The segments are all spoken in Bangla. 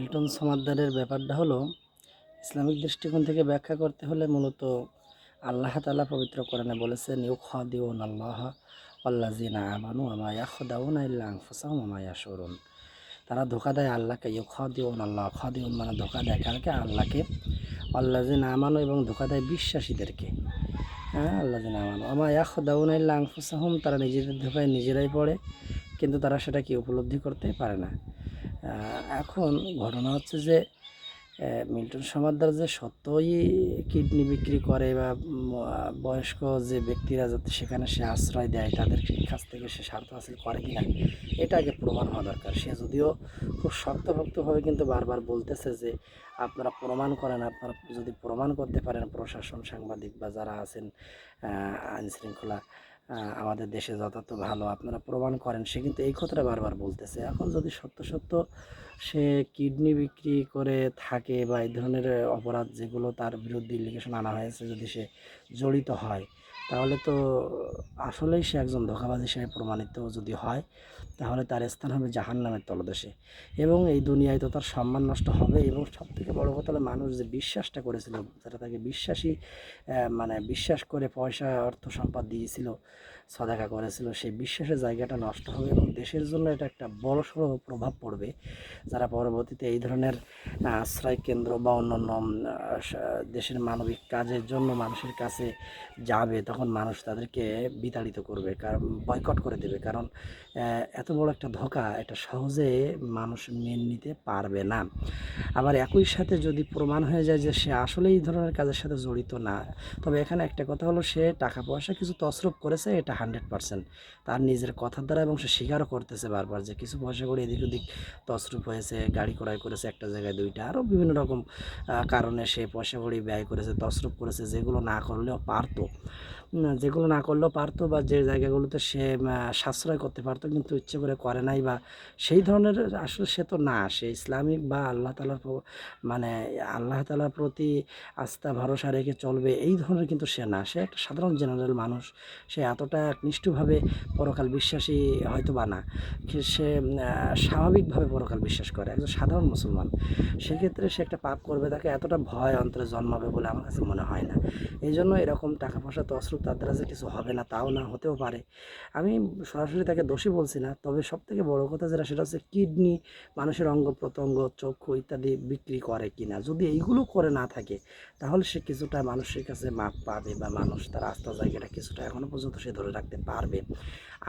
মিল্টন সমাদ্দারের ব্যাপারটা হলো, ইসলামিক দৃষ্টিকোণ থেকে ব্যাখ্যা করতে হলে মূলত আল্লাহ তালা পবিত্র কোরআনে বলেছেন ইউ খাদিউন আল্লাহ আল্লাজিনা আমানু আমায়া খদাউন ইল্লা আনফুসাহুম আমায়া সরুন তারা ধোকা দেয় আল্লাহকে ইউ খাদিউন আল্লাহ। খাদিউন মানে ধোকা দেয় কারকে? আল্লাহকে। আল্লাজিনা আমানু এবং ধোকা দেয় বিশ্বাসীদেরকে। হ্যাঁ আল্লাজিনা আমানু আমায়া খদাউন ইল্লা আনফুসাহুম। তারা নিজেদের ধোকায় নিজেরাই পড়ে, কিন্তু তারা সেটা কি উপলব্ধি করতে পারে না। এখন ঘটনা হচ্ছে যে মিল্টন সমাদ্দার যে সত্যই কিডনি বিক্রি করে বা বয়স্ক যে ব্যক্তিরা যাতে সেখানে সে আশ্রয় দেয় তাদের কাছ থেকে সে স্বার্থ হাসিল করে কিনা এটা আগে প্রমাণ হওয়া দরকার। সে যদিও খুব শক্তভক্তভাবে কিন্তু বারবার বলতেছে যে আপনারা প্রমাণ করেন আপনারা যদি প্রমাণ করতে পারেন প্রশাসন সাংবাদিক বা যারা আছেন আইন শৃঙ্খলা আহ, আমাদের দেশে যথার্থ ভালো আপনারা প্রমাণ করেন। সে কিন্তু এই কথাটা বারবার বলতেছে। এখন যদি সত্য সত্য সে কিডনি বিক্রি করে থাকে বা এই ধরনের অপরাধ যেগুলো তার বিরুদ্ধে ইলিগেশন আনা হয়েছে, যদি সে জড়িত হয় তাহলে তো আসলেই সে একজন ধোকাবাজ হিসেবে প্রমাণিত যদি হয়, তাহলে তার স্থান হবে জাহান নামের তলদেশে। এবং এই দুনিয়ায় তো তার সম্মান নষ্ট হবে এবং সব থেকে বড় কথা মানুষ যে বিশ্বাসটা করেছিল, যারা তাকে বিশ্বাসী মানে বিশ্বাস করে পয়সা, অর্থ সম্পদ দিয়েছিল, সদাকা করেছিল, সেই বিশ্বাসের জায়গাটা নষ্ট হবে এবং দেশের জন্য এটা একটা বড় সড়ো প্রভাব পড়বে। যারা পরবর্তীতে এই ধরনের আশ্রয় কেন্দ্র বা অন্যান্য দেশের মানবিক কাজের জন্য মানুষের কাছে যাবে তখন মানুষ তাদেরকে বিতাড়িত করবে কারণ বয়কট করে দেবে, কারণ এত বড় একটা ধোকা এটা সহজে মানুষ মেনে নিতে পারবে না। আবার একই সাথে যদি প্রমাণ হয়ে যায় যে সে আসলে এই ধরনের কাজের সাথে জড়িত না, তবে এখানে একটা কথা হলো সে টাকা পয়সা কিছু তসরুপ করেছে, এটা হান্ড্রেড পার্সেন্ট। তার নিজের কথার দ্বারা এবং সে স্বীকারও করতেছে বারবার যে কিছু পয়সা করে এদিক ওদিক তসরুপ হয়েছে, গাড়ি ক্রয় করেছে একটা জায়গায় দুইটা, আরও বিভিন্ন রকম কারণে সে পয়সা কড়ি ব্যয় করেছে তসরুপ করেছে, যেগুলো না করলেও পারতো। যেগুলো না করলেও পারতো বা যে জায়গাগুলোতে সে সাশ্রয় করতে পারতো কিন্তু ইচ্ছে করে করে নাই বা সেই ধরনের আসলে সে তো না, সে ইসলামিক বা আল্লাহ তালার মানে আল্লাহ তালার প্রতি আস্থা, ভরসা রেখে চলবে এই ধরনের কিন্তু সে না, সে একটা সাধারণ জেনারেল মানুষ, সে এতটা নিষ্ঠুভাবে পরকাল বিশ্বাসী হয়তো বা না সে স্বাভাবিকভাবে পরকাল বিশ্বাস করে, একজন সাধারণ মুসলমান, সেক্ষেত্রে সে একটা পাপ করবে, তাকে এতটা ভয় অন্তরে জন্মাবে বলে আমার কাছে মনে হয় না এই জন্য এরকম টাকা পয়সা তসরুপ তার দ্বারা যে কিছু হবে না, তাও না হতেও পারে। আমি সরাসরি তাকে দোষী বলছি না, তবে সব থেকে বড় কথা যেটা, সেটা হচ্ছে কিডনি, মানুষের অঙ্গ প্রত্যঙ্গ, চক্ষু ইত্যাদি বিক্রি করে কিনা। যদি এইগুলো করে না থাকে, তাহলে সে কিছুটা মানুষের কাছে মাপ পাবে বা মানুষ তার আস্থা, জায়গাটা কিছুটা এখনও পর্যন্ত সে ধরে রাখতে পারবে।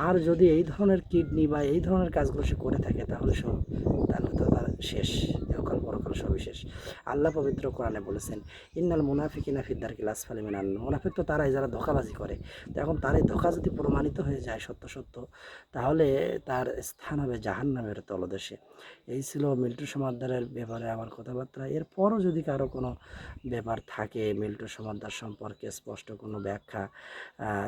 আর যদি এই ধরনের কিডনি বা এই ধরনের কাজগুলো সে করে থাকে, তাহলে সব তাহলে তো তার শেষ একাল পরকাল সবই শেষ আল্লাহ পবিত্র কোরআনে বলেছেন, ইন্নাল মুনাফিকিনা ফিদ্দার কিলাস ফালিমিনান মুনাফিক তো তারাই যারা ধোকাবাজি করে। তো এখন তার এই ধোকা যদি প্রমাণিত হয়ে যায় সত্য সত্য, তাহলে তার স্থান হবে জাহান নামের তলদেশে। এই ছিল মিল্টু সমাদ্দারের ব্যাপারে আমার কথাবার্তা। এরপরও যদি কারও কোনো ব্যাপার থাকে মিল্টু সমাদ্দার সম্পর্কে স্পষ্ট কোনো ব্যাখ্যা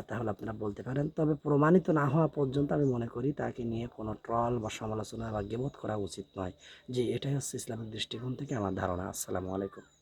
তাহলে আপনারা বলতে পারেন। তবে প্রমাণিত না হওয়া পর্যন্ত আমি মনে করি তাকে নিয়ে কোনো ট্রল বা সমালোচনা বা গেবোধ করা উচিত নয়। যে এটাই হচ্ছে ইসলামিক দৃষ্টিকোণ। থেকে আমার ধারণা। আসসালামু আলাইকুম।